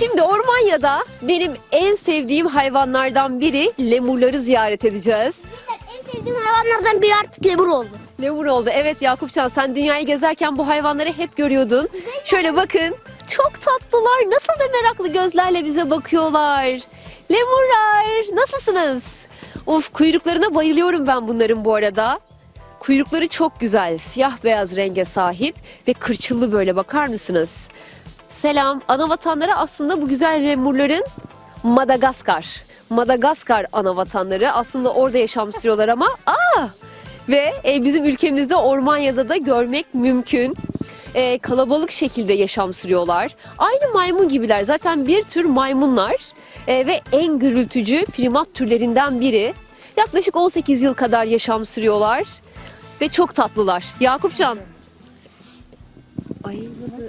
Şimdi Ormanya'da benim en sevdiğim hayvanlardan biri lemurları ziyaret edeceğiz. En sevdiğim hayvanlardan biri artık lemur oldu. Lemur oldu. Evet Yakupcan sen dünyayı gezerken bu hayvanları hep görüyordun. Şöyle bakın. Çok tatlılar. Nasıl da meraklı gözlerle bize bakıyorlar. Lemurlar nasılsınız? Of kuyruklarına bayılıyorum ben bunların bu arada. Kuyrukları çok güzel. Siyah beyaz renge sahip ve kırçıllı böyle bakar mısınız? Selam. Ana vatanları aslında bu güzel lemurların Madagaskar. Madagaskar ana vatanları aslında orada yaşam sürüyorlar ama aa ve e, bizim ülkemizde Ormanya'da da görmek mümkün. E, kalabalık şekilde yaşam sürüyorlar. Aynı maymun gibiler. Zaten bir tür maymunlar E, ve en gürültücü primat türlerinden biri. Yaklaşık 18 yıl kadar yaşam sürüyorlar ve çok tatlılar. Yakupcan. Ay nasıl,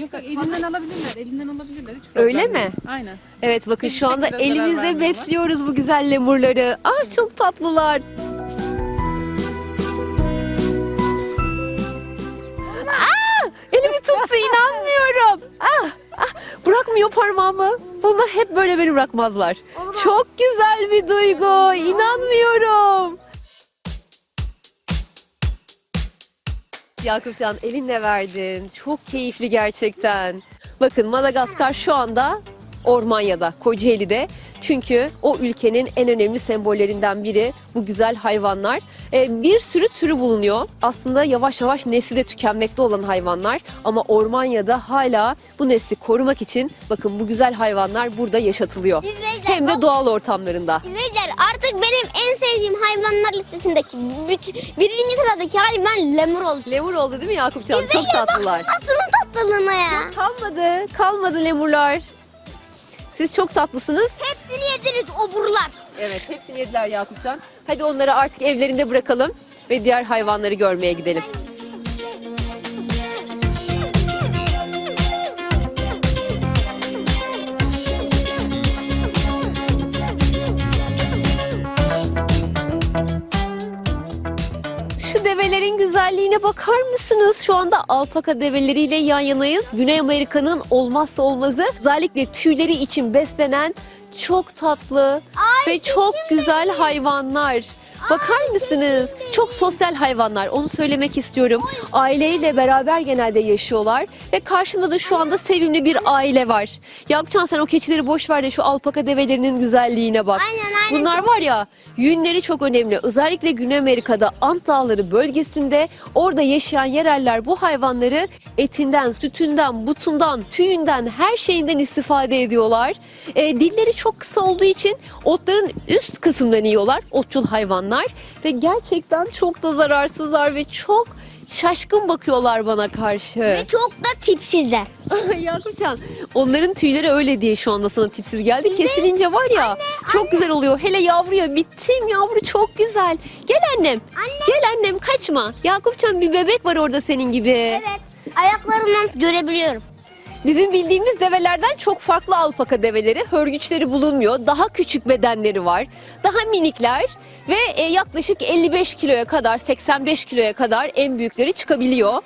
Yok elinden alabilirler, elinden alabilirler. Hiç Öyle mi? Aynen. Evet bakın şu anda şekilde zarar elimizde vermiyorlar. besliyoruz bu güzel lemurları. Ah çok tatlılar. Ah, elimi tuttu inanmıyorum. Ah, ah, bırakmıyor parmağımı. Bunlar hep böyle beni bırakmazlar. Çok güzel bir duygu. İnanmıyorum. Yakupcan elinle verdin. Çok keyifli gerçekten. Bakın Madagaskar şu anda Ormanya'da, Kocaeli'de. Çünkü o ülkenin en önemli sembollerinden biri bu güzel hayvanlar. Ee, bir sürü türü bulunuyor. Aslında yavaş yavaş nesli de tükenmekte olan hayvanlar. Ama Ormanya'da hala bu nesli korumak için bakın bu güzel hayvanlar burada yaşatılıyor. İzleyiciler, Hem de doğal ortamlarında. İzleyiciler artık benim en sevdiğim hayvanlar listesindeki büt- birinci sıradaki hayvan lemur oldu. Lemur oldu değil mi Yakupcan? Çok İzleyiciler, tatlılar. baksana şunun tatlılığına ya. Kalmadı, kalmadı lemurlar. Siz çok tatlısınız. Hepsini yediniz oburlar. Evet, hepsini yediler Yakupcan. Hadi onları artık evlerinde bırakalım ve diğer hayvanları görmeye gidelim. Güzelliğine bakar mısınız? Şu anda alpaka develeriyle yan yanayız. Güney Amerika'nın olmazsa olmazı. Özellikle tüyleri için beslenen çok tatlı ve çok güzel hayvanlar. Bakar mısınız? Çok sosyal hayvanlar. Onu söylemek istiyorum. Aileyle beraber genelde yaşıyorlar ve karşımda da şu anda sevimli bir aile var. Yakupcan sen o keçileri boş ver de şu alpaka develerinin güzelliğine bak. Aynen. Bunlar var ya yünleri çok önemli. Özellikle Güney Amerika'da Ant Dağları bölgesinde orada yaşayan yereller bu hayvanları etinden, sütünden, butundan, tüyünden, her şeyinden istifade ediyorlar. E, dilleri çok kısa olduğu için otların üst kısımlarını yiyorlar. Otçul hayvanlar ve gerçekten çok da zararsızlar ve çok şaşkın bakıyorlar bana karşı. Ve çok da tipsizler. Yakupcan onların tüyleri öyle diye şu anda sana tipsiz geldi. Kesilince var ya çok güzel oluyor. Hele yavruya bittim yavru çok güzel. Gel annem. Gel annem kaçma. Yakupcan bir bebek var orada senin gibi. Evet. Ayaklarından görebiliyorum. Bizim bildiğimiz develerden çok farklı alpaka develeri. Hörgüçleri bulunmuyor. Daha küçük bedenleri var. Daha minikler ve e, yaklaşık 55 kiloya kadar 85 kiloya kadar en büyükleri çıkabiliyor.